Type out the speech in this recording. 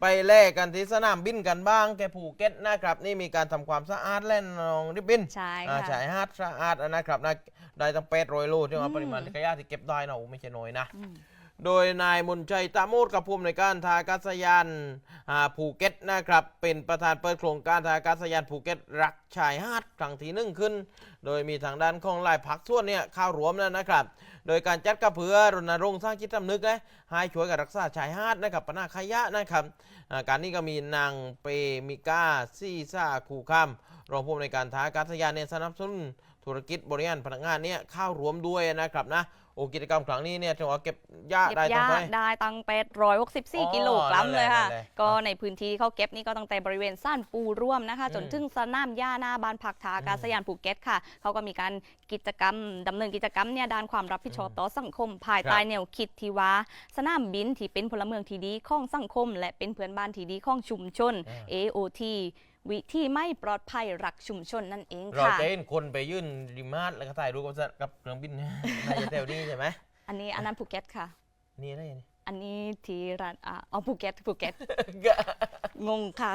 ไปแลกกันที่สนามบินกันบ้างแกภูเก็ตนะครับ นี่มีการทำความสะอาดเล่นนองริบบินใช่อ่าค่ะ ชายหาดสะอาดนะครับนะได้ตั้งเป็ดโรยโลที่ว่าอืม ปริมาณขยะที่เก็บได้นะโอ้ไม่ใช่น้อยนะ อืม โดยนายมนชัยตามูดกับผู้อำนการทากาศยานภูเก็ตนะครับ เป็นประธานเปิดโครงการทากาศยานภูเก็ตรักชายหาดครั้งที่หนึ่งขึ้น โดยมีทางด้านของหลายพักส่วนเนี่ยเข้ารวมแล้วนะครับ โดยการจัดกระเพื่อรณรงค์สร้างจิตสำนึกนะให้ช่วยกันรักษาชายหาดนะครับปัญหาขยะนะครับการนี้ก็มีนางเปมิก้าซีซ่าคูคัมรองผู้อำนการทาอากาศยานเนี่ยสนับสนุนธุรกิจบริการพนักงานเนี่ยเข้ารวมด้วยนะครับนะโอ้กิจกรรมครั้งนี้เนี่ยถือว่าเก็บหญ้าเก็บได้ยาตั้งแต่ได้ตั้งเป็ดร้อยหกสิบสี่อ๋อกิโลกรัมเลยค่ะ นั่นแหละนั่นแหละก็ในพื้นที่เขาเก็บนี่ก็ตั้งแต่บริเวณซ่านปูร่วมนะคะจนอืมถึงสนามหญ้าหน้าบ้านพักทาอากาศยานภูเก็ตค่ะ เขาก็มีการกิจกรรมดำเนินกิจกรรมเนี่ยด้านความรับผิดชอบอืมต่อสังคม ภายใต้แนวคิดที่ว่าสนามบินที่เป็นพลเมืองที่ดีของสังคม และเป็นเพื่อนบ้านที่ดีของชุมชน AOT วิธีไม่ปลอดภัยรักชุมชนนั่นเองเราค่ะ จะเห็นคนไปยื่นริมหาดแล้วก็ถ่ายรูปกับสกับเครื่องบินน่าจะแถวนี้ใช่ไหมอันนี้อันนั้นภูเก็ตค่ะ นี่อะไรนี่อันนี้ที่ร้านอ่าอ๋อภูเก็ตภูเก็ต งงค่ะ